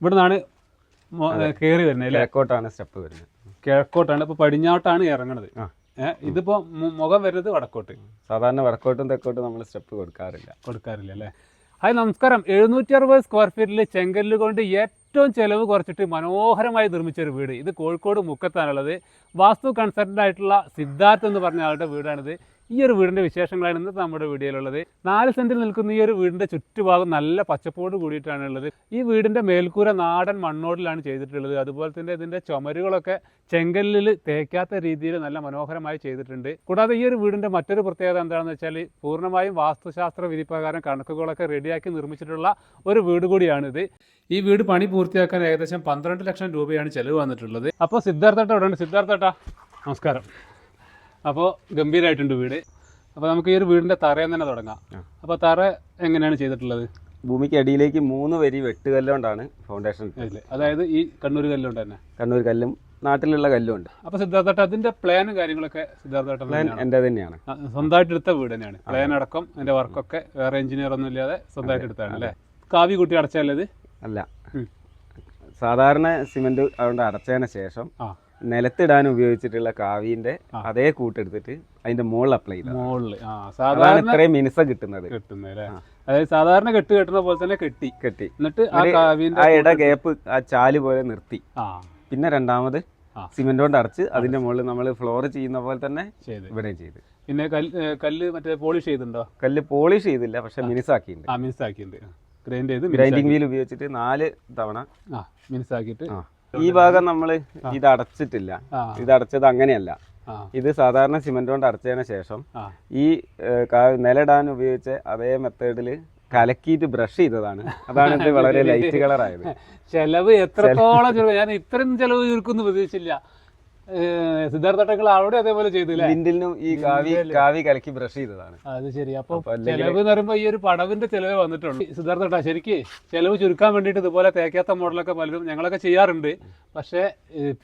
ഇവിടെ നിന്നാണ് കയറി വരുന്നത് കിഴക്കോട്ടാണ് സ്റ്റെപ്പ് വരുന്നത്. കിഴക്കോട്ടാണ്. ഇപ്പൊ പടിഞ്ഞാട്ടാണ് ഇറങ്ങണത്. ഇതിപ്പോ മുഖം വരുന്നത് വടക്കോട്ട്. സാധാരണ വടക്കോട്ടും തെക്കോട്ടും നമ്മൾ സ്റ്റെപ്പ് കൊടുക്കാറില്ല. കൊടുക്കാറില്ല അല്ലേ? ഹായ് നമസ്കാരം. എഴുന്നൂറ്റി അറുപത് സ്ക്വയർ ഫീറ്റിൽ ചെങ്കല്ല് കൊണ്ട് ഏറ്റവും ചെലവ് കുറച്ചിട്ട് മനോഹരമായി നിർമ്മിച്ച ഒരു വീട്. ഇത് കോഴിക്കോട് മുക്കത്താണുള്ളത്. വാസ്തു കൺസൾട്ടന്റ് ആയിട്ടുള്ള സിദ്ധാർത്ഥ് എന്ന് പറഞ്ഞ ആളുടെ വീടാണിത്. ഈ ഒരു വീടിന്റെ വിശേഷങ്ങളാണ് ഇന്നത്തെ നമ്മുടെ വീഡിയോയിലുള്ളത്. നാല് സെന്റിൽ നിൽക്കുന്ന ഈ ഒരു വീടിന്റെ ചുറ്റുഭാഗം നല്ല പച്ചപ്പോട് കൂടിയിട്ടാണ് ഉള്ളത്. ഈ വീടിന്റെ മേൽക്കൂര നാടൻ മണ്ണോടിലാണ് ചെയ്തിട്ടുള്ളത്. അതുപോലെ തന്നെ ഇതിന്റെ ചുമരുകളൊക്കെ ചെങ്കല്ലിൽ തേക്കാത്ത രീതിയിൽ നല്ല മനോഹരമായി ചെയ്തിട്ടുണ്ട്. കൂടാതെ ഈ ഒരു വീടിന്റെ മറ്റൊരു പ്രത്യേകത എന്താണെന്ന് വെച്ചാൽ പൂർണമായും വാസ്തുശാസ്ത്ര വിധിപ്രകാരം കണക്കുകളൊക്കെ റെഡിയാക്കി നിർമ്മിച്ചിട്ടുള്ള ഒരു വീട് കൂടിയാണിത്. ഈ വീട് പണി പൂർത്തിയാക്കാൻ ഏകദേശം പന്ത്രണ്ട് ലക്ഷം രൂപയാണ് ചെലവ് വന്നിട്ടുള്ളത്. അപ്പോൾ സിദ്ധാർത്ഥട്ട ഉടനെ സിദ്ധാർത്ഥേട്ട നമസ്കാരം. അപ്പോൾ ഗംഭീരമായിട്ടുണ്ട് വീട്. അപ്പോൾ നമുക്ക് ഈ ഒരു വീടിന്റെ തറയിൽ തന്നെ തുടങ്ങാം. അപ്പോൾ തറ എങ്ങനെയാണ് ചെയ്തിട്ടുള്ളത്? ഭൂമിക്ക് അടിയിലേക്ക് മൂന്ന് വരി വെട്ടുകല്ലുകൊണ്ടാണ് ഫൗണ്ടേഷൻ? അതായത് ഈ കണ്ണൂർ കല്ലുകൊണ്ട് തന്നെ. കണ്ണൂർ കല്ലും നാട്ടിലുള്ള കല്ലും ഉണ്ട് അപ്പോൾ സിദ്ധാർത്ഥ അതിന്റെ പ്ലാനും കാര്യങ്ങളൊക്കെ സിദ്ധാർത്ഥ പ്ലാൻ എന്റെ തന്നെയാണ്. സ്വന്തമായിട്ട് എടുത്ത വീട് തന്നെയാണ്. പ്ലാൻ അടക്കം അതിന്റെ വർക്കൊക്കെ വേറെ എഞ്ചിനീയർ ഒന്നും ഇല്ലാതെ സ്വന്തമായിട്ട് എടുത്താണ് അല്ലേ? കാവി കുട്ടി അടച്ചല്ലേ ഇത്? അല്ല. സാധാരണ സിമെന്റ് അതുകൊണ്ട് അടച്ചതിന് ശേഷം ആ. നിലത്തിടാൻ ഉപയോഗിച്ചിട്ടുള്ള കാവിന്റെ. അതേ കൂട്ടെടുത്തിട്ട് അതിന്റെ മുകളിൽ അപ്ലൈ ചെയ്തത് മുകളിൽ സാധാരണ ഇത്രയും മിനുസ കിട്ടുന്നത്. അതായത് സാധാരണ കെട്ട് കെട്ടുന്ന പോലെ തന്നെ കെട്ടി. കെട്ടി. എന്നിട്ട് ആ കാവിന്റെ ആ ഇട ഗ്യാപ്പ് ആ ചാൽ പോലെ നിർത്തി. പിന്നെ രണ്ടാമത്. സിമെന്റ് കൊണ്ട് അടച്ച് അതിന്റെ മുകളിൽ നമ്മൾ ഫ്ലോർ ചെയ്യുന്ന പോലെ തന്നെ ചെയ്ത്. ഇവിടെ ചെയ്ത്. പിന്നെ കല്ല് മറ്റേ പോളിഷ് ചെയ്തിട്ടുണ്ടോ? കല്ല് പോളിഷ് ചെയ്തില്ല പക്ഷെ മിനുസാക്കിയിട്ടുണ്ട്. ആക്കിയിട്ടുണ്ട് ഗ്രൈൻഡ് ചെയ്ത് ഗ്രൈൻഡിംഗ് വീൽ ഉപയോഗിച്ചിട്ട് നാല് തവണ ആ. ഈ ഭാഗം നമ്മൾ ഇത് അടച്ചിട്ടില്ല ഇത് അടച്ചത് അങ്ങനെയല്ല. ഇത് സാധാരണ സിമെന്റ് കൊണ്ട് അടച്ചതിന് ശേഷം ഈ നിലടാൻ ഉപയോഗിച്ച അതേ മെത്തേഡിൽ കലക്കിയിട്ട് ബ്രഷ് ചെയ്തതാണ്. അതാണ് ഇത് വളരെ ലൈറ്റ് കളർ ആയത് ചെലവ് എത്രത്തോളം ചെലവ് ഞാൻ ഇത്രയും ചെലവ് ചുരുക്കുന്നു പ്രതീക്ഷിച്ചില്ല. സിദ്ധാർത്ഥട്ടങ്ങൾ അവിടെ അതേപോലെ ചെയ്തില്ലേ? ലിൻഡിലിനും ഈ കാവി കാവി കലക്കി ബ്രഷ് ചെയ്തതാണ്. അത് ശരി. അപ്പൊ ചെലവ് എന്ന് പറയുമ്പോ ഈ ഒരു പടവിന്റെ ചെലവ് വന്നിട്ടുള്ളൂ. സിദ്ധാർത്ഥ ശരിക്ക് ചെലവ് ചുരുക്കാൻ വേണ്ടിയിട്ട് ഇതുപോലെ തേക്കാത്ത മോഡലൊക്കെ പലരും ഞങ്ങളൊക്കെ ചെയ്യാറുണ്ട്. പക്ഷെ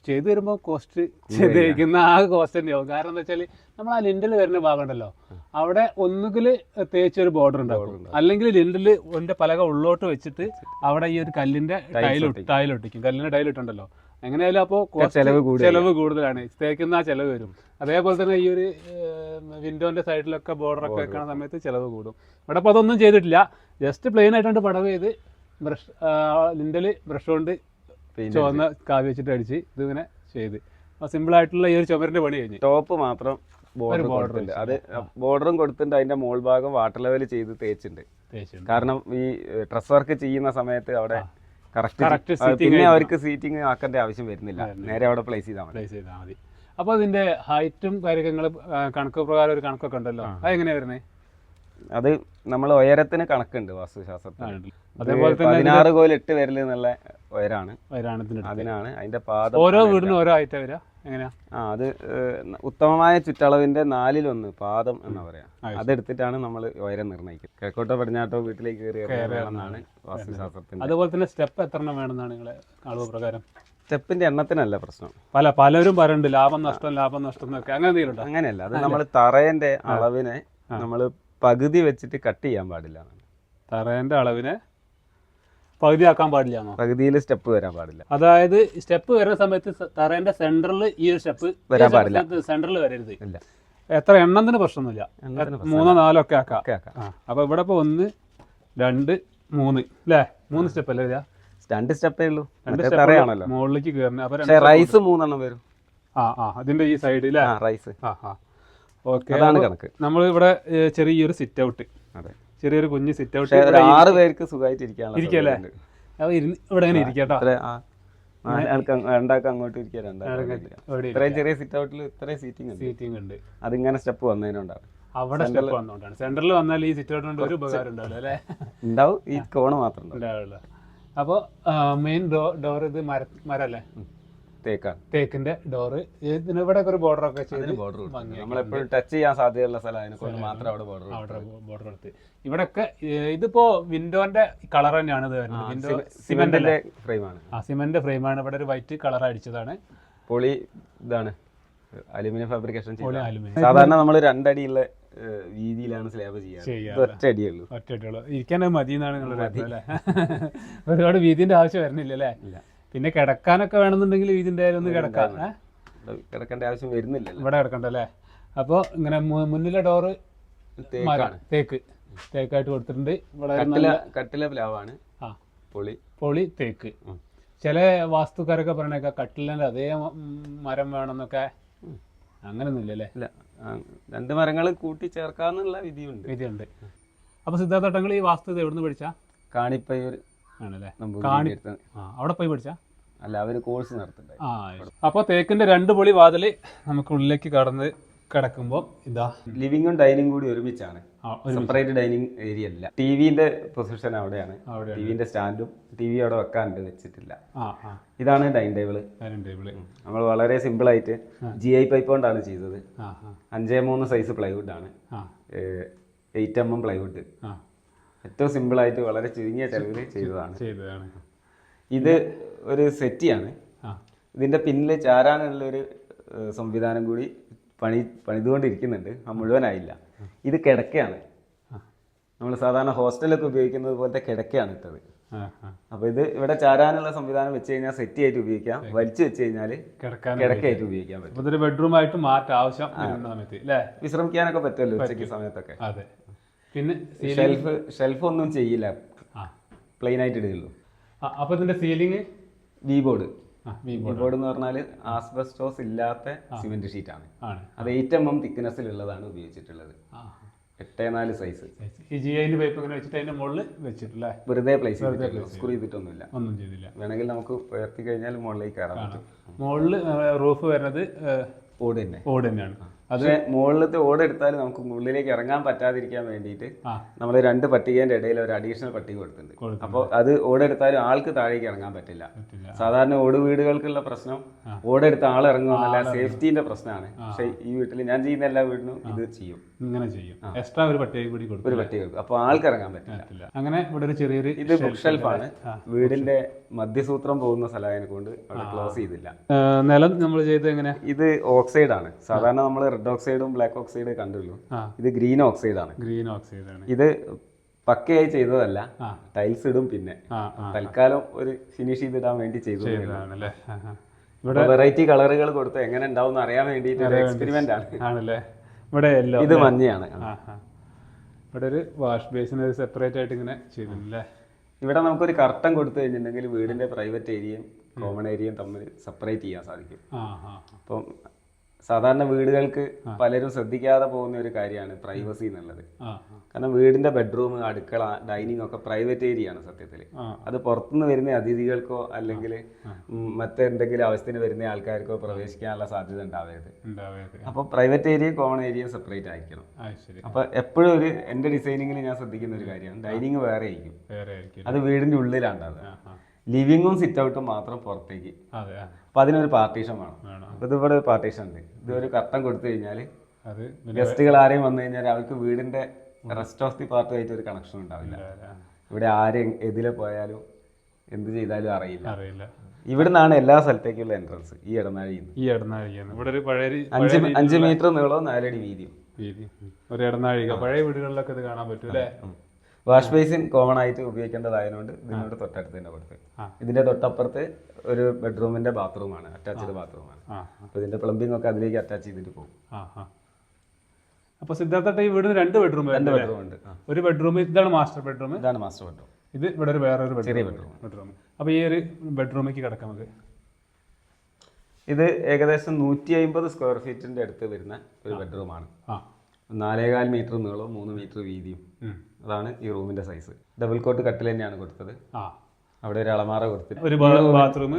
ചെയ്തു വരുമ്പോൾ കോസ്റ്റ് ചെയ്തിരിക്കുന്ന ആ കോസ്റ്റ് തന്നെയാവും. കാരണം എന്താ വെച്ചാൽ നമ്മൾ ആ ലിൻഡിൽ വരുന്ന ഭാഗമുണ്ടല്ലോ. അവിടെ ഒന്നുകിൽ തേച്ചൊരു ബോർഡർ ഉണ്ടാവും അല്ലെങ്കിൽ ലിൻഡിൽ ഒന്റെ പലക ഉള്ളോട്ട് വെച്ചിട്ട് അവിടെ ഈ ഒരു കല്ലിന്റെ ഒട്ടിക്കും. കല്ലിന്റെ ടൈൽ ഇട്ടുണ്ടല്ലോ. എങ്ങനെയായാലും അപ്പോൾ ചെലവ് കൂടുതൽ ചെലവ് കൂടുതലാണ്. തേക്കുന്ന ആ ചെലവ് വരും. അതേപോലെ തന്നെ ഈ ഒരു വിൻഡോന്റെ സൈഡിലൊക്കെ ബോർഡർ. ഒക്കെ വെക്കുന്ന സമയത്ത് ചിലവ് കൂടും. ഇവിടെ അപ്പോൾ അതൊന്നും ചെയ്തിട്ടില്ല. ജസ്റ്റ് പ്ലെയിൻ ആയിട്ടുണ്ട് പടവ് ചെയ്ത് ബ്രഷ് ലിൻഡൽ ബ്രഷ് കൊണ്ട് ചുവന്ന കാവി വെച്ചിട്ട് അടിച്ച് ഇതിങ്ങനെ ചെയ്ത്. അപ്പോൾ സിമ്പിൾ ആയിട്ടുള്ള ഈ ഒരു ചുമരിന്റെ പണി കഴിഞ്ഞു. ടോപ്പ് മാത്രം ബോർഡർ കൊടുത്തിട്ടുണ്ട്. അത് ബോർഡറും കൊടുത്തിട്ടുണ്ട്. അതിന്റെ മോൾ ഭാഗം വാട്ടർ ലെവൽ ചെയ്ത് തേച്ചിട്ടുണ്ട്. കാരണം ഈ ഡ്രസ് വർക്ക് ചെയ്യുന്ന സമയത്ത് അവിടെ കറക്റ്റ് പിന്നെ അവർക്ക് സീറ്റിംഗ് ആക്കേണ്ട ആവശ്യം വരുന്നില്ല. നേരെ അവിടെ പ്ലേസ് ചെയ്താൽ മതി. പ്ലേസ് ചെയ്താൽ മതി. അപ്പോൾ അതിന്റെ ഹൈറ്റും കാര്യങ്ങളും കണക്ക് പ്രകാരം ഒരു കണക്കൊക്കെ ഉണ്ടല്ലോ. അത് എങ്ങനെയാ വരുന്നത് അത് നമ്മൾ ഉയരത്തിന് കണക്കുണ്ട് വാസ്തുശാസ്ത്രത്തിൽ. അതേപോലെ തന്നെ പതിനാറ് കോൽ എട്ട് വരൽ എന്നുള്ള ഉയരാണ്. അതിനാണ് അതിന്റെ പാദം ഓരോ വീടിനും ഓരോ ഹൈറ്റാ വരിക? എങ്ങനെയാ? ആ അത് ഉത്തമമായ ചുറ്റളവിന്റെ നാലിലൊന്ന് പാദം എന്ന് പറയാ. അതെടുത്തിട്ടാണ് നമ്മൾ ഉയരം നിർണയിക്കുന്നത് കിഴക്കോട്ടോ പടിഞ്ഞാട്ടോ വീട്ടിലേക്ക് കയറി വാസ്തുശാസ്ത്രത്തിന്റെ. അതുപോലെ തന്നെ സ്റ്റെപ്പ് എത്ര എണ്ണം വേണമെന്നാണ് നിങ്ങളെ അളവ് പ്രകാരം? സ്റ്റെപ്പിന്റെ എണ്ണത്തിനല്ല പ്രശ്നം. പല പലരും പറയുന്നുണ്ട് ലാഭം നഷ്ടം ലാഭം നഷ്ടം എന്നൊക്കെ. അങ്ങനെ എന്തെങ്കിലും അങ്ങനെയല്ല. അത് നമ്മൾ തറയന്റെ അളവിനെ നമ്മൾ പകുതി വെച്ചിട്ട് കട്ട് ചെയ്യാൻ പാടില്ല തറയന്റെ തറേന്റെ അളവിനെ പകുതിയാക്കാൻ പാടില്ല പകുതിയിൽ സ്റ്റെപ്പ് വരാൻ പാടില്ല. അതായത് സ്റ്റെപ്പ് വരുന്ന സമയത്ത് തറേന്റെ സെന്ററിൽ ഈ ഒരു സ്റ്റെപ്പ് വരാൻ പാടില്ല. സെന്ററിൽ വരരുത്. എത്ര എണ്ണത്തിന് പ്രശ്നമൊന്നുമില്ല. മൂന്നോ നാലോ ഒക്കെ ആക്കാം. അപ്പൊ ഇവിടെ ഇപ്പൊ ഒന്ന് രണ്ട് മൂന്ന്. അല്ലേ മൂന്ന് സ്റ്റെപ്പ് അല്ലേ രണ്ട് സ്റ്റെപ്പേ ഉള്ളൂ. തറയാണല്ലോ. മുകളിലേക്ക് കയറുന്നത് റൈസ് മൂന്നെണ്ണം വരും. ആ ആ അതിന്റെ ഈ സൈഡ് അല്ലേ റൈസ്. ആ ആ. ഓക്കെ അതാണ് കണക്ക്. നമ്മൾ ഇവിടെ ചെറിയൊരു സിറ്റ് ഔട്ട് അതെ. ചെറിയൊരു കുഞ്ഞ് സിറ്റ് ഔട്ട് ആറ് പേർക്ക് സുഖമായിട്ട് ഇരിക്കാൻ ഇരിക്കല്ലേ? അപ്പൊ ഇവിടെ ഇങ്ങനെ ഇരിക്കട്ടോ. രണ്ടാൾക്ക് അങ്ങോട്ട് ഇരിക്കുക രണ്ടാൾക്ക് ഇത്രയും ചെറിയ സിറ്റ് ഔട്ടിൽ ഇത്രയും സീറ്റിംഗ് സീറ്റിംഗ് ഉണ്ട്. അതിങ്ങനെ സ്റ്റെപ്പ് വന്നതിനുണ്ടാവും. അവിടെ സ്റ്റെപ്പ് വന്നോണ്ടാണ്. സെന്ററിൽ വന്നാൽ ഈ സിറ്റ് ഔട്ട് കൊണ്ട് ഒരു ഉപകാരം ഉണ്ടാവില്ല അല്ലേ? ഉണ്ടാവും. ഈ കോണ് മാത്രം ഉണ്ടാവും. അപ്പോൾ മെയിൻ ഡോർ ഇത് മര മരല്ലേ. തേക്കാണ്. തേക്കിന്റെ ഡോറ് ഇവിടെ ഒരു ബോർഡർ ഒക്കെ ചെയ്ത് ബോർഡർ നമ്മൾ നമ്മളെപ്പോഴും ടച്ച് ചെയ്യാൻ സാധ്യതയുള്ള സ്ഥലം അതിനെ കൊണ്ട് മാത്രം അവിടെ ബോർഡർ ബോർഡർ എടുത്ത് ഇവിടെയൊക്കെ ഇതിപ്പോ വിൻഡോന്റെ കളർ തന്നെയാണ് ഇത് വരുന്നത്. വിൻഡോ സിമെന്റിന്റെ ഫ്രെയിമാണ് ആ സിമെന്റ് ഫ്രെയിമാണ് ഇവിടെ ഒരു വൈറ്റ് കളർ അടിച്ചതാണ്. പൊളി ഇതാണ്. അലുമിനിയം ഫാബ്രിക്കേഷൻ സാധാരണ നമ്മൾ രണ്ടടിയുള്ള രീതിയിലാണ് സ്ലാബ് ചെയ്യാറ്. ഒറ്റ അടിയുള്ളൂ ഇരിക്കാനത് മതി. എന്നാണ് അല്ലേ? ഒരുപാട് വീതിന്റെ ആവശ്യം വരുന്നില്ല അല്ലേ പിന്നെ കിടക്കാനൊക്കെ വേണമെന്നുണ്ടെങ്കിൽ ഇതിന്റെ ഒന്ന് കിടക്കാം. ഏ? ഇവിടെ കിടക്കേണ്ട ആവശ്യം വരുന്നില്ല ഇവിടെ കിടക്കണ്ട അല്ലേ? അപ്പോൾ ഇങ്ങനെ മുന്നിലെ ഡോറ് തേക്കാണ്. തേക്ക്. തേക്കായിട്ട് കൊടുത്തിട്ടുണ്ട്. ഒരു കട്ടില പ്ലാവാണ്. ആ. പൊളി. പൊളി തേക്ക്. ചില വാസ്തുക്കാരൊക്കെ പറയണേക്ക കട്ടിലിന്റെ അതേ മരം വേണമെന്നൊക്കെ. അങ്ങനെ അല്ലേ ഇല്ല. രണ്ട് മരങ്ങൾ കൂട്ടി ചേർക്കാന്നുള്ള വിധിയുണ്ട്. വിധിയുണ്ട്. അപ്പൊ സിദ്ധാർത്ഥട്ടങ്ങൾ ഈ വാസ്തു എവിടുന്ന് പഠിച്ചാ? കാണിപ്പയ്യൂർ ആണല്ലേ? ആ അവിടെ പോയി പഠിച്ച? അല്ല അവർ കോഴ്സ് നടത്തുന്നുണ്ട്. ആ അപ്പോൾ തേക്കിന്റെ രണ്ട് പൊളി വാതിൽ നമുക്ക് ഉള്ളിലേക്ക് കടന്ന് കിടക്കുമ്പോൾ ഇതാ. ലിവിംഗും ഡൈനിങ് കൂടി ഒരുമിച്ചാണ്. സെപ്പറേറ്റ് ഡൈനിങ് ഏരിയ അല്ല. ടി വിന്റെ പൊസിഷൻ അവിടെയാണ്. ടിവിന്റെ സ്റ്റാൻഡും ടി വി അവിടെ വെക്കാണ്ട് വെച്ചിട്ടില്ല. ഇതാണ് ഡൈനിങ് ടേബിൾ ഡൈനിങ് ടേബിൾ നമ്മൾ വളരെ സിമ്പിൾ ആയിട്ട് ജി ഐ പൈപ്പ് കൊണ്ടാണ് ചെയ്തത്. അഞ്ചേ മൂന്ന് സൈസ് പ്ലൈവുഡ് ആണ്. എയ്റ്റ് എം എം പ്ലൈവുഡ് ഏറ്റവും സിമ്പിളായിട്ട് വളരെ ചുരുങ്ങിയ ചെലവിൽ ചെയ്തതാണ്. ചെയ്തതാണ്. ഇത് ഒരു സെറ്റിയാണ്. ഇതിന്റെ പിന്നിൽ ചാരാനുള്ളൊരു സംവിധാനം കൂടി പണി പണിതുകൊണ്ടിരിക്കുന്നുണ്ട്. ആ മുഴുവനായില്ല. ഇത് കിടക്കയാണ്. നമ്മൾ സാധാരണ ഹോസ്റ്റലൊക്കെ ഉപയോഗിക്കുന്നത് പോലത്തെ കിടക്കയാണ് ഇട്ടത്. അപ്പോൾ ഇത് ഇവിടെ ചാരാനുള്ള സംവിധാനം വെച്ച് കഴിഞ്ഞാൽ സെറ്റ് ആയിട്ട് ഉപയോഗിക്കാം. വലിച്ചു വെച്ച് കഴിഞ്ഞാൽ കിടക്കായിട്ട് കിടക്കയായിട്ട് ഉപയോഗിക്കാൻ പറ്റും. ബെഡ്റൂം ആയിട്ട് മാറ്റാം. ആവശ്യം വിശ്രമിക്കാനൊക്കെ പറ്റുമല്ലോ ഉച്ചയ്ക്ക് സമയത്തൊക്കെ. അതെ. പിന്നെ ഷെൽഫ് ഷെൽഫ് ഒന്നും ചെയ്യില്ല. പ്ലെയിൻ ആയിട്ട് ഇടുകയുള്ളൂ. അപ്പോൾ ഇതിന്റെ ceiling V board V board എന്ന് പറഞ്ഞാൽ ആസ്ബസ്റ്റോസ് ഇല്ലാത്ത സിമെന്റ് ഷീറ്റ് ആണ്. അത് എയ്റ്റ് എം എം തിക്നെസ്സിലുള്ളതാണ് ഉപയോഗിച്ചിട്ടുള്ളത്. എട്ടേ നാല് സൈസ് ഈ ജി ഐന്റെ പൈപ്പ് ഇങ്ങനെ വെച്ചിട്ട് അതിന്റെ മുകളിൽ വെച്ചിട്ടില്ല? വെറുതെ പ്ലേസ് സ്ക്രൂ ചെയ്തിട്ടൊന്നുമില്ല. ഒന്നും ചെയ്തില്ല വേണമെങ്കിൽ നമുക്ക് ഉയർത്തി കഴിഞ്ഞാൽ മുകളിലേക്ക് കയറാം മുകളിൽ റൂഫ് വരുന്നത് ഓട് തന്നെ. ഓട് തന്നെയാണ്. പക്ഷേ മുകളിലത്തെ ഓട് എടുത്താൽ നമുക്ക് ഉള്ളിലേക്ക് ഇറങ്ങാൻ പറ്റാതിരിക്കാൻ വേണ്ടിയിട്ട് നമ്മൾ രണ്ട് പട്ടികേന്റെ ഇടയിൽ ഒരു അഡീഷണൽ പട്ടിക കൊടുത്തിട്ടുണ്ട്. അപ്പോൾ അത് ഓടെടുത്താലും ആൾക്ക് താഴേക്ക് ഇറങ്ങാൻ പറ്റില്ല. സാധാരണ ഓട് വീടുകൾക്കുള്ള പ്രശ്നം ഓടെടുത്ത ആൾ ഇറങ്ങുമെന്നല്ല സേഫ്റ്റീന്റെ പ്രശ്നമാണ്. പക്ഷേ ഈ വീട്ടിൽ ഞാൻ ചെയ്യുന്ന എല്ലാ വീടിനും ഇത് ചെയ്യും. ഇങ്ങനെ ചെയ്യും. എക്സ്ട്രാ ഒരു പട്ടിക കൂടി കൊടുക്കും ഒരു പട്ടിക കൊടുക്കും. അപ്പോൾ ആൾക്ക് ഇറങ്ങാൻ പറ്റില്ല. അങ്ങനെ ഇവിടെ ഒരു ചെറിയൊരു ഇത് ബുക്ക് ഷെൽഫാണ് വീടിന്റെ മധ്യസൂത്രം പോകുന്ന സ്ഥലമായതിനെ കൊണ്ട് അവിടെ ക്ലോസ് ചെയ്തില്ല. നിലം നമ്മൾ ചെയ്ത് എങ്ങനെ ഇത് ഓക്സൈഡ് ആണ്. സാധാരണ നമ്മൾ റെഡ് ഓക്സൈഡും ബ്ലാക്ക് ഓക്സൈഡ് കണ്ടുള്ളൂ. ഇത് ഗ്രീൻ ഓക്സൈഡ് ആണ്. ഗ്രീൻ ഓക്സൈഡ് ആണ്. ഇത് പക്കയായി ചെയ്തതല്ല ടൈൽസ് ഇടും പിന്നെ. തൽക്കാലം ഒരു ഫിനിഷ് ചെയ്തിടാൻ വേണ്ടി ചെയ്തു വെറൈറ്റി കളറുകൾ കൊടുത്ത് എങ്ങനെ ഉണ്ടാവും അറിയാൻ വേണ്ടിയിട്ട് എക്സ്പെരിമെന്റ് ആണ്. ആണല്ലേ? ഇവിടെ എല്ലാം ഇത് മഞ്ഞയാണ്. ഇവിടെ ഒരു വാഷ് ബേസിന് സെപ്പറേറ്റ് ആയിട്ട് ഇങ്ങനെ ചെയ്തിട്ടില്ലേ ഇവിടെ നമുക്കൊരു കർട്ടൻ കൊടുത്തു കഴിഞ്ഞിട്ടുണ്ടെങ്കിൽ വീടിന്റെ പ്രൈവറ്റ് ഏരിയയും കോമൺ ഏരിയയും തമ്മിൽ സെപ്പറേറ്റ് ചെയ്യാൻ സാധിക്കും. അപ്പം സാധാരണ വീടുകൾക്ക് പലരും ശ്രദ്ധിക്കാതെ പോകുന്ന ഒരു കാര്യമാണ് പ്രൈവസി എന്നുള്ളത്. കാരണം വീടിന്റെ ബെഡ്റൂം അടുക്കള ഡൈനിങ് ഒക്കെ പ്രൈവറ്റ് ഏരിയ ആണ് സത്യത്തിൽ. അത് പുറത്തുനിന്ന് വരുന്ന അതിഥികൾക്കോ അല്ലെങ്കിൽ മറ്റെന്തെങ്കിലും അവസ്ഥയിൽ വരുന്ന ആൾക്കാർക്കോ പ്രവേശിക്കാനുള്ള സാധ്യത ഉണ്ടാവരുത്. അപ്പൊ അപ്പോൾ private area common area separate ആയിരിക്കണം അപ്പോൾ എപ്പോഴും ഒരു എന്റെ ഡിസൈനിങ്ങിൽ ഞാൻ ശ്രദ്ധിക്കുന്ന ഒരു കാര്യമാണ്. ഡൈനിങ് വേറെ ആയിരിക്കും. അത് വീടിന്റെ ഉള്ളിലാണ് ഉണ്ടാവുക ആ ആ. ലിവിങ്ങും സിറ്റ് ഔട്ടും മാത്രം പുറത്തേക്ക്. അപ്പൊ അതിനൊരു പാർട്ടീഷൻ വേണം. അപ്പൊ ഇതിവിടെ ഒരു പാർട്ടീഷൻ ഉണ്ട്. ഇതൊരു കർട്ടൻ കൊടുത്തു കഴിഞ്ഞാൽ ഗസ്റ്റുകൾ ആരെയും വന്നു കഴിഞ്ഞാൽ അവർക്ക് വീടിന്റെ റെസ്റ്റ് ഓഫ് ദി പാർട്ടുമായിട്ട് ഒരു കണക്ഷൻ ഉണ്ടാവില്ല. ഇവിടെ ആര് എതിലെ പോയാലും എന്ത് ചെയ്താലും അറിയില്ല. അറിയില്ല. ഇവിടുന്നാണ് എല്ലാ സ്ഥലത്തേക്കുള്ള എൻട്രൻസ് ഈ ഇടനാഴി ഈ ഇടനാഴിയാണ് ഇവിടെ ഒരു പഴയ അഞ്ച് അഞ്ച് മീറ്റർ നീളവും നാലടി വീതിയും. വീതി. ഒരു ഇടനാഴിക. പഴയ വീടുകളിലൊക്കെ ഇത് കാണാൻ പറ്റും അല്ലേ? വാഷ് ബേസിൻ കോമൺ ആയിട്ട് ഉപയോഗിക്കേണ്ടതായതുകൊണ്ട് ഇതിനോട് തൊട്ടടുത്ത് തന്നെ കൊടുത്ത് ഇതിന്റെ തൊട്ടപ്പുറത്ത് ഒരു ബെഡ്റൂമിന്റെ ബാത്റൂമാണ് അറ്റാച്ച്ഡ് ബാത്റൂമാണ് ഇതിന്റെ പ്ലംബിംഗ് ഒക്കെ അതിലേക്ക് അറ്റാച്ച് ചെയ്തിട്ട് പോകും. ആ ആ അപ്പൊ സിദ്ധാർത്ഥ ഈ വീടിന് രണ്ട് ബെഡ്റൂം രണ്ട് ബെഡ്റൂം ഉണ്ട്. ഒരു ബെഡ്റൂം ഇതാണ് മാസ്റ്റർ ബെഡ്റൂം ഇതാണ് മാസ്റ്റർ ബെഡ്റൂം ഇത് ഇവിടെ ഒരു വേറെ ഒരു ചെറിയ ബെഡ്റൂം ബെഡ്റൂം അപ്പോൾ ഈ ഒരു ബെഡ്റൂമിലേക്ക് കിടക്കാം നമുക്ക്. ഇത് ഏകദേശം നൂറ്റി അമ്പത് സ്ക്വയർ ഫീറ്റിന്റെ അടുത്ത് വരുന്ന ഒരു ബെഡ്റൂമാണ് നാലേകാൽ മീറ്റർ നീളവും മൂന്ന് മീറ്റർ വീതിയും. അതാണ് ഈ റൂമിന്റെ സൈസ് ഡബിൾ കോട്ട് കട്ടിൽ തന്നെയാണ് കൊടുത്തത്. അവിടെ ഒരു അളമാറ കൊടുത്തിട്ട് ഒരു ബാത്റൂം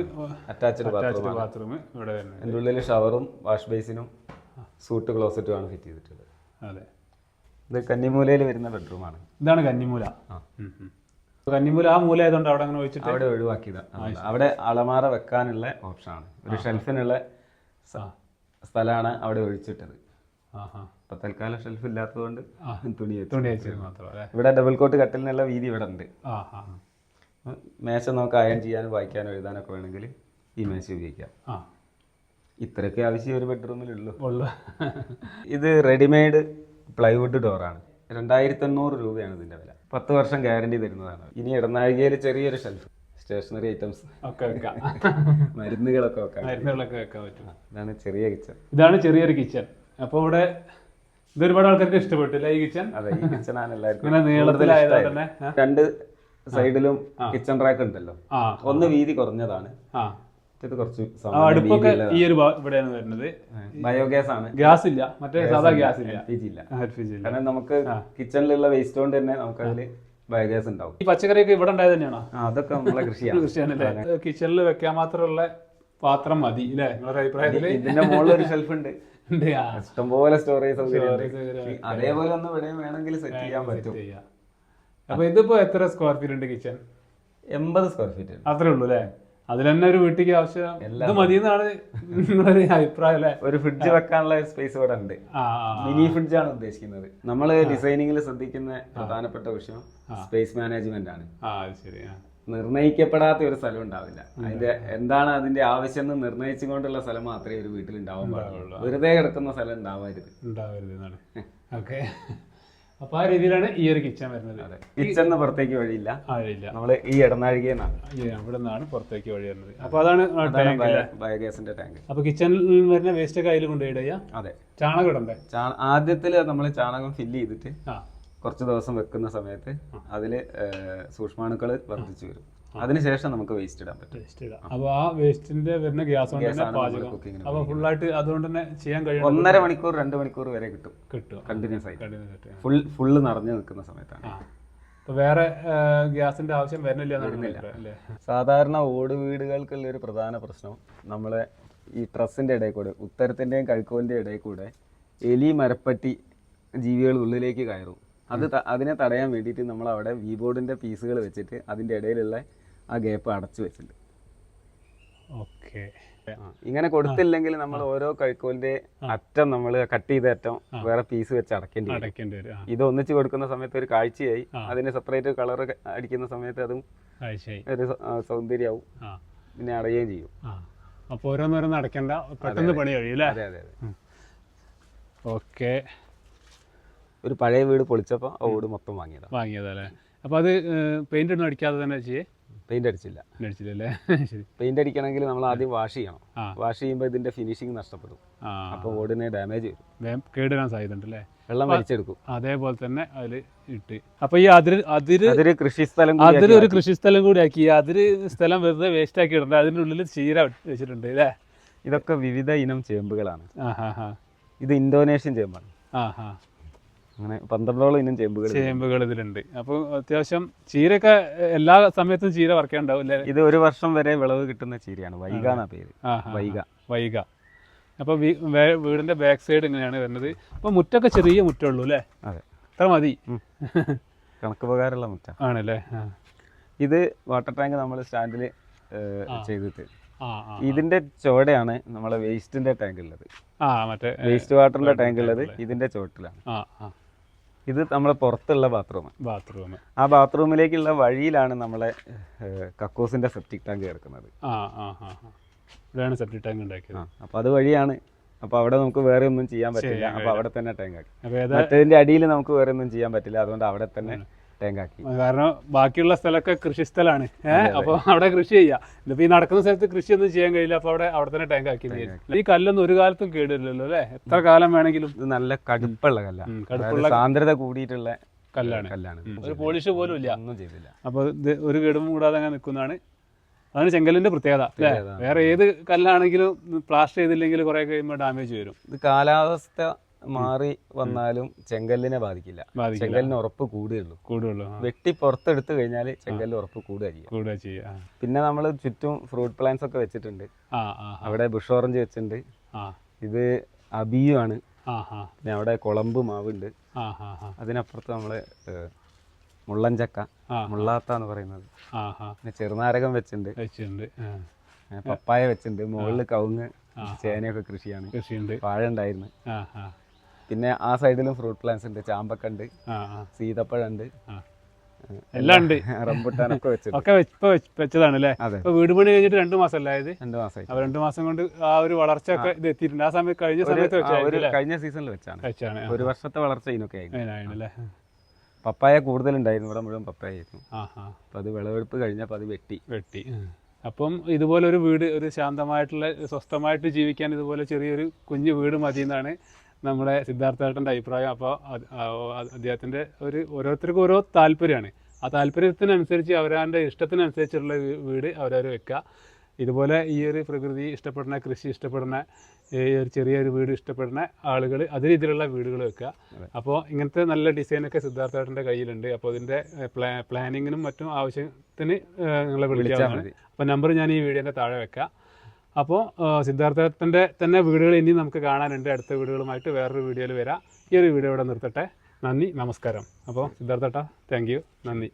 അറ്റാച്ച്ഡ് ബാത്റൂം ഇവിടെ തന്നെ. അതിന്റെ ഉള്ളിൽ ഷവറും വാഷ് ബേസിനും സൂട്ട് ക്ലോസറ്റുമാണ് ഫിറ്റ് ചെയ്തിട്ടുള്ളത്. അതെ. ഇത് കന്നിമൂലയിൽ വരുന്ന ബെഡ്റൂമാണ്. ഇതാണ് കന്നിമൂല. കന്നിമൂല ആ മൂല ആയതുകൊണ്ട് അവിടെ അങ്ങനെ വെച്ചിട്ട് അവിടെ ഒഴിവാക്കിയതാണ് അവിടെ അളമാറ വെക്കാനുള്ള ഓപ്ഷനാണ്. ഒരു ഷെൽഫിനുള്ള സ്ഥലമാണ് അവിടെ ഒഴിച്ചിട്ടത്. ഇപ്പൊ തൽക്കാലം ഷെൽഫ് ഇല്ലാത്തതുകൊണ്ട്. തുണി തുണി ഇവിടെ ഡബിൾ കോട്ട് കട്ടിലിനുള്ള വീതി ഇവിടെ ഉണ്ട്. മേശ നമുക്ക് അയൺ ചെയ്യാനും വായിക്കാനും എഴുതാനൊക്കെ വേണമെങ്കിൽ ഈ മേശ ഉപയോഗിക്കാം. ആ. ഇത്രയൊക്കെ ആവശ്യം ഒരു ബെഡ്റൂമിലുള്ളൂ ഉള്ളു. ഇത് റെഡിമെയ്ഡ് പ്ലൈവുഡ് ഡോറാണ് രണ്ടായിരത്തി എണ്ണൂറ് രൂപയാണ് ഇതിന്റെ വില. പത്ത് വർഷം ഗ്യാരണ്ടി തരുന്നതാണ്. ഇനി ഇടനാഴികയിൽ ചെറിയൊരു ഷെൽഫ് സ്റ്റേഷനറി ഐറ്റംസ് ഒക്കെ വെക്കാം. മരുന്നുകളൊക്കെ വെക്കാം മരുന്നുകളൊക്കെ വെക്കാൻ പറ്റും. ഇതാണ് ചെറിയ കിച്ചൺ ഇതാണ് ചെറിയൊരു കിച്ചൺ അപ്പോൾ ഇവിടെ ഇത് ഒരുപാട് ആൾക്കാർക്ക് ഇഷ്ടപ്പെട്ടില്ല ഈ കിച്ചൺ അതെ ഈ കിച്ചൺ ആണ് എല്ലാവർക്കും ഇങ്ങനെ നീളത്തിലായതുകൊണ്ട് തന്നെ രണ്ട് സൈഡിലും കിച്ചൺ റാക്ക് ഉണ്ടല്ലോ. ഒന്ന് വീതി കുറഞ്ഞതാണ്. ഇത് കുറച്ച് അടുപ്പൊക്കെ ഈ ഒരു ഇവിടെയാണ് വരുന്നത്. ബയോഗ്യാസ് ആണ്. ഗ്യാസ് ഇല്ല. മറ്റേ സാധാ ഗ്യാസ് ഇല്ല. എൽ പി ജി ഇല്ല. കാരണം നമുക്ക് കിച്ചണിലുള്ള വേസ്റ്റ് കൊണ്ട് തന്നെ നമുക്ക് അതിൽ ബയോഗ്യാസ് ഉണ്ടാവും. ഈ പച്ചക്കറിയൊക്കെ ഇവിടെ ഉണ്ടായത് തന്നെയാണോ? അതൊക്കെ നമ്മളെ കൃഷിയാണ്. കൃഷിയാണല്ലേ? കിച്ചണിൽ വെക്കാൻ മാത്രമുള്ള പാത്രം മതി അല്ലേ നിങ്ങളുടെ അഭിപ്രായത്തിൽ? ഇതിന്റെ മുകളിൽ ഒരു ഷെൽഫ് ഉണ്ട്. ഇഷ്ടംപോലെ സ്റ്റോറേജ് സൗകര്യം അതേപോലെ ഒന്ന് ഇവിടെ വേണമെങ്കിൽ സെറ്റ് ചെയ്യാൻ പറ്റും. അപ്പൊ ഇതിപ്പോ എത്ര സ്ക്വയർ ഫീറ്റ് ഉണ്ട് കിച്ചൺ? എൺപത് സ്ക്വയർ ഫീറ്റ് അത്രേ ഉള്ളൂ അല്ലേ? അതിൽ തന്നെ ഒരു വീട്ടിലേക്ക് ആവശ്യം ഇത് മതി എന്നാണ് അഭിപ്രായം അല്ലേ? ഒരു ഫ്രിഡ്ജ് വെക്കാനുള്ള സ്പേസ് ഇവിടെ ഉണ്ട്. മിനി ഫ്രിഡ്ജ് ആണ് ഉദ്ദേശിക്കുന്നത്. നമ്മൾ ഡിസൈനിങ്ങിൽ ശ്രദ്ധിക്കുന്ന പ്രധാനപ്പെട്ട വിഷയം സ്പേസ് മാനേജ്മെന്റ് ആണ്. ശരി നിർണയിക്കപ്പെടാത്ത ഒരു സ്ഥലം ഉണ്ടാവില്ല. അതിന്റെ എന്താണ് അതിന്റെ ആവശ്യം എന്ന് നിർണയിച്ചുകൊണ്ടുള്ള സ്ഥലം മാത്രമേ ഒരു വീട്ടിൽ ഉണ്ടാവാൻ പാടുള്ളൂ. വെറുതെ കിടക്കുന്ന സ്ഥലം ഉണ്ടാവരുത്. ഉണ്ടാവരുത് എന്നാണ്. ഓക്കെ. അപ്പൊ ആ രീതിയിലാണ് ഈ ഒരു കിച്ചൺ വരുന്നത്. കിച്ചൺ കിച്ചണിന് പുറത്തേക്ക് വഴിയില്ല. ഇല്ല നമ്മൾ ഈ ഇടനാഴികയെന്നാണ് ഇവിടെ നിന്നാണ് പുറത്തേക്ക് വഴി വരുന്നത്. അപ്പൊ അതാണ് ബയോഗ്യാസിന്റെ ടാങ്ക് അപ്പൊ കിച്ചണിൽ വരുന്ന വേസ്റ്റ് ഒക്കെ അതിൽ കൊണ്ടുപോയിടുക അതെ. ചാണകം ഇടണ്ടേ? ആദ്യത്തിൽ നമ്മൾ ചാണകം ഫില്ല് ചെയ്തിട്ട് കുറച്ച് ദിവസം വെക്കുന്ന സമയത്ത് അതിൽ സൂക്ഷ്മാണുക്കൾ വർദ്ധിച്ചു വരും. അതിനുശേഷം നമുക്ക് വേസ്റ്റ് ഇടാൻ പറ്റും. വേസ്റ്റ് ഇടാം. അപ്പൊ ആ വേസ്റ്റിന്റെ വരുന്ന ഗ്യാസ് കൊണ്ട് തന്നെ പാചകം. അപ്പൊ ഫുള്ളായിട്ട് അതുകൊണ്ട് തന്നെ ചെയ്യാൻ കഴിയും ഒന്നര മണിക്കൂർ രണ്ട് മണിക്കൂർ വരെ കിട്ടും. കിട്ടും. കണ്ടിന്യൂസ് ആയിട്ട്. ഫുൾ ഫുള്ള് നിറഞ്ഞു നിൽക്കുന്ന സമയത്താണ്. വേറെ ഗ്യാസിന്റെ ആവശ്യം വരുന്നില്ല സാധാരണ ഓട് വീടുകൾക്കുള്ള ഒരു പ്രധാന പ്രശ്നം നമ്മളെ ഈ ട്രസ്സിന്റെ ഇടയിൽ കൂടെ ഉത്തരത്തിന്റെയും കഴുക്കോലിന്റെ ഇടയിൽ കൂടെ എലി മരപ്പട്ടി ജീവികൾ ഉള്ളിലേക്ക് കയറും. അത് അതിനെ തടയാൻ വേണ്ടിയിട്ട് നമ്മൾ അവിടെ വി ബോർഡിന്റെ പീസുകൾ വെച്ചിട്ട് അതിന്റെ ഇടയിലുള്ള ആ ഗ്യാപ്പ് അടച്ചു വെച്ചിട്ടുണ്ട്. ഓക്കെ. ഇങ്ങനെ കൊടുത്തില്ലെങ്കിൽ നമ്മൾ ഓരോ കഴുക്കോലിന്റെ അറ്റം നമ്മൾ കട്ട് ചെയ്ത അറ്റം വേറെ പീസ് വെച്ച് അടക്കേണ്ടി വരും. വരും ഇത് ഒന്നിച്ചു കൊടുക്കുന്ന സമയത്ത് ഒരു കാഴ്ചയായി. അതിന് സെപ്പറേറ്റ് കളർ അടിക്കുന്ന സമയത്ത് അതും ഒരു സൗന്ദര്യമാവും പിന്നെ അടയുകയും ചെയ്യും. അപ്പൊ അപ്പോൾ ഓരോന്നോരോന്ന് അടയ്ക്കണ്ട. പെട്ടെന്ന് പണി കഴിയും അതെ അതെ അതെ. ഓക്കെ. ഒരു പഴയ വീട് പൊളിച്ചപ്പോൾ ആ ഓട് മൊത്തം വാങ്ങിയതാണ് വാങ്ങിയതല്ലേ അപ്പോൾ അത് പെയിന്റ് ഒന്നും അടിക്കാതെ തന്നെ ചെയ്യേ? പെയിന്റ് അടിച്ചില്ല. അടിച്ചില്ലല്ലേ ശരി. പെയിന്റ് അടിക്കണമെങ്കിൽ നമ്മൾ ആദ്യം വാഷ് ചെയ്യണം. വാഷ് ചെയ്യുമ്പോൾ ഇതിന്റെ ഫിനിഷിംഗ് നഷ്ടപ്പെടും. അപ്പോൾ ഓടിന് ഡാമേജ് വരും. കേടുവരാൻ സാധ്യതയുണ്ടല്ലേ? വെള്ളം വലിച്ചെടുക്കും. അതേപോലെ തന്നെ അതിൽ ഇട്ട്. അപ്പോൾ ഈ അതിര് അതിര് അതിര് കൃഷി സ്ഥലം കൂടി അതിര് ഒരു കൃഷി സ്ഥലം കൂടി ആക്കി അതിര് സ്ഥലം വെറുതെ വേസ്റ്റ് ആക്കി ഇടണ്ട. അതിന്റെ ഉള്ളിൽ ചീര വെച്ചിട്ടുണ്ട് അല്ലേ? ഇതൊക്കെ വിവിധ ഇനം ചേമ്പുകളാണ്. ഇത് ഇന്തോനേഷ്യൻ ചേമ്പാണ്. അങ്ങനെ പന്ത്രണ്ടോളം ഇനം ചേമ്പുകൾ ചേമ്പുകൾ ഇതിലുണ്ട്. അപ്പോൾ അത്യാവശ്യം ചീരയൊക്കെ എല്ലാ സമയത്തും ചീര വറക്കാണ്ടാവും അല്ലേ ഇത് ഒരു വർഷം വരെ വിളവ് കിട്ടുന്ന ചീരയാണ്. വൈഗ എന്നാ പേര്. വൈഗ. വൈക അപ്പോൾ വീടിന്റെ ബാക്ക് സൈഡ് ഇങ്ങനെയാണ് വരുന്നത്. അപ്പോൾ മുറ്റൊക്കെ ചെറിയ മുറ്റുള്ളൂ അല്ലേ? അതെ. അത്ര മതി. കണക്ക് പ്രകാരമുള്ള മുറ്റ. ആണല്ലേ? ഇത് വാട്ടർ ടാങ്ക് നമ്മൾ സ്റ്റാൻഡിൽ ചെയ്തിട്ട്. ഇതിന്റെ ചോടയാണ് നമ്മളെ വേസ്റ്റിന്റെ ടാങ്ക് ഉള്ളത് വേസ്റ്റ് വാട്ടറിന്റെ ടാങ്ക് ഉള്ളത് ഇതിന്റെ ആ. ഇത് നമ്മളെ പുറത്തുള്ള ബാത്റൂം ബാത്റൂം ആ ബാത്റൂമിലേക്കുള്ള വഴിയിലാണ് നമ്മളെ കക്കോസിന്റെ സെപ്റ്റിക് ടാങ്ക് കിടക്കുന്നത്. ഇവിടെയാണ് സെപ്റ്റി ടാങ്ക് ഉണ്ടാക്കിയത്. അപ്പൊ അത് വഴിയാണ്. അപ്പൊ അവിടെ നമുക്ക് വേറെ ഒന്നും ചെയ്യാൻ പറ്റില്ല. അപ്പൊ അവിടെ തന്നെ ടാങ്ക് ആക്കി. അപ്പോൾ മറ്റേതിന്റെ അടിയിൽ നമുക്ക് വേറെ ഒന്നും ചെയ്യാൻ പറ്റില്ല. അതുകൊണ്ട് അവിടെ തന്നെ ടാങ്ക് ആക്കി കാരണം ബാക്കിയുള്ള സ്ഥലമൊക്കെ കൃഷി സ്ഥലമാണ് ഏഹ് അപ്പോൾ അവിടെ കൃഷി ചെയ്യാം. ഇതിപ്പോൾ ഈ നടക്കുന്ന സ്ഥലത്ത് കൃഷി ഒന്നും ചെയ്യാൻ കഴിയില്ല അപ്പോൾ അവിടെ അവിടെ തന്നെ ടാങ്ക് ആക്കി ഈ കല്ലൊന്നും ഒരു കാലത്തും കേടില്ലല്ലോ അല്ലേ? എത്ര കാലം വേണമെങ്കിലും. ഇത് നല്ല കടുപ്പുള്ള കല്ലാണ് സാന്ദ്രത കൂടിയിട്ടുള്ള കല്ലാണ്. കല്ലാണ്. ഒരു പോളിഷ് പോലും ഇല്ല. ഒന്നും ചെയ്തില്ല. അപ്പോൾ ഇത് ഒരു കേടും കൂടാതെ അങ്ങനെ നിൽക്കുന്നതാണ്. അതാണ് ചെങ്കലിന്റെ പ്രത്യേകത അല്ലേ? വേറെ ഏത് കല്ലാണെങ്കിലും പ്ലാസ്റ്റർ ചെയ്തില്ലെങ്കിൽ കുറെ കഴിയുമ്പോൾ ഡാമേജ് വരും. ഇത് കാലാവസ്ഥ മാറി വന്നാലും ചെങ്കല്ലിനെ ബാധിക്കില്ല. ചെങ്കല്ലിന് ഉറപ്പ് കൂടുകയുള്ളൂ. കൂടുള്ളൂ വെട്ടി പുറത്തെടുത്തു കഴിഞ്ഞാൽ ചെങ്കല്ലിന് ഉറപ്പ് കൂടുക ചെയ്യുക പിന്നെ നമ്മൾ ചുറ്റും ഫ്രൂട്ട് പ്ലാന്റ്സ് ഒക്കെ വെച്ചിട്ടുണ്ട്. അവിടെ ബുഷ് ഓറഞ്ച് വെച്ചിട്ടുണ്ട്. ഇത് അബിയു ആണ് ആ ആ. പിന്നെ അവിടെ കുളമ്പ് മാവുണ്ട്. അതിനപ്പുറത്ത് നമ്മൾ മുള്ളഞ്ചക്ക ആ. മുള്ളാത്ത എന്ന് പറയുന്നത്. പിന്നെ ചെറുനാരകം വെച്ചിട്ടുണ്ട്. വെച്ചിട്ടുണ്ട്. പപ്പായ വെച്ചിട്ടുണ്ട്. മുകളിൽ കവുങ്ങ് ചേനയൊക്കെ കൃഷിയാണ്. കൃഷിയുണ്ട്. വാഴ ഉണ്ടായിരുന്നു. പിന്നെ ആ സൈഡിലും ഫ്രൂട്ട് പ്ലാന്റ്സ് ഉണ്ട്. ചാമ്പക്ക ഉണ്ട് ആ. ആ. സീതപ്പഴം ഉണ്ട്. എല്ലാം ഉണ്ട് റംബുട്ടാനൊക്കെ ഒക്കെ വെച്ച് ഇപ്പൊ വെച്ചതാണ് അല്ലേ? ഇപ്പൊ വീട് പണി കഴിഞ്ഞിട്ട് രണ്ടു മാസം അല്ലായത് രണ്ടു മാസം അപ്പൊ രണ്ട് മാസം കൊണ്ട് ആ ഒരു വളർച്ച ഒക്കെ ഇത് എത്തിയിട്ടുണ്ട്. ആ സമയത്ത് കഴിഞ്ഞ സമയത്ത് കഴിഞ്ഞ സീസണിൽ വെച്ചാണ്. വെച്ചാണ് ഒരു വർഷത്തെ വളർച്ച ഇതിനൊക്കെ ആയിരുന്നു. പപ്പായ കൂടുതലുണ്ടായിരുന്നു. ഇവിടെ മുഴുവൻ പപ്പായ ആയിരുന്നു. അപ്പോൾ അത് വിളവെടുപ്പ് കഴിഞ്ഞപ്പോൾ അത് വെട്ടി. വെട്ടി. അപ്പം ഇതുപോലെ ഒരു വീട് ഒരു ശാന്തമായിട്ടുള്ള സ്വസ്ഥമായിട്ട് ജീവിക്കാൻ ഇതുപോലെ ചെറിയൊരു കുഞ്ഞു വീട് മതി എന്നാണ് നമ്മുടെ സിദ്ധാർത്ഥേട്ടന്റെ അഭിപ്രായം അപ്പോൾ അദ്ദേഹത്തിന്റെ ഒരു ഓരോരുത്തർക്കും ഓരോ താല്പര്യമാണ്. ആ താല്പര്യത്തിനനുസരിച്ച് അവരവന്റെ ഇഷ്ടത്തിനനുസരിച്ചുള്ള വീട് അവരവർ വെക്കുക. ഇതുപോലെ ഈ ഒരു പ്രകൃതി ഇഷ്ടപ്പെടുന്ന കൃഷി ഇഷ്ടപ്പെടുന്ന ഈ ഒരു ചെറിയൊരു വീട് ഇഷ്ടപ്പെടുന്ന ആളുകൾ അതേ രീതിയിലുള്ള വീടുകൾ വെക്കുക. അപ്പോൾ ഇങ്ങനത്തെ നല്ല ഡിസൈനൊക്കെ സിദ്ധാർത്ഥേട്ടന്റെ കയ്യിലുണ്ട്. അപ്പോൾ അതിന്റെ പ്ലാ പ്ലാനിങ്ങിനും മറ്റും ആവശ്യത്തിന് നിങ്ങളെ വിളിക്കാവുന്നതാണ് മതി. അപ്പോൾ നമ്പർ ഞാൻ ഈ വീഡിയോന്റെ താഴെ വെക്കാം. അപ്പോൾ സിദ്ധാർത്ഥത്തിന്റെ തന്നെ വീടുകൾ ഇനി നമുക്ക് കാണാനുണ്ട്. അടുത്ത വീടുകളുമായിട്ട് വേറൊരു വീഡിയോയിൽ വരാം. ഈ ഒരു വീഡിയോ ഇവിടെ നിർത്തട്ടെ. നന്ദി നമസ്കാരം. അപ്പോൾ സിദ്ധാർത്ഥേട്ടാ താങ്ക് യു നന്ദി.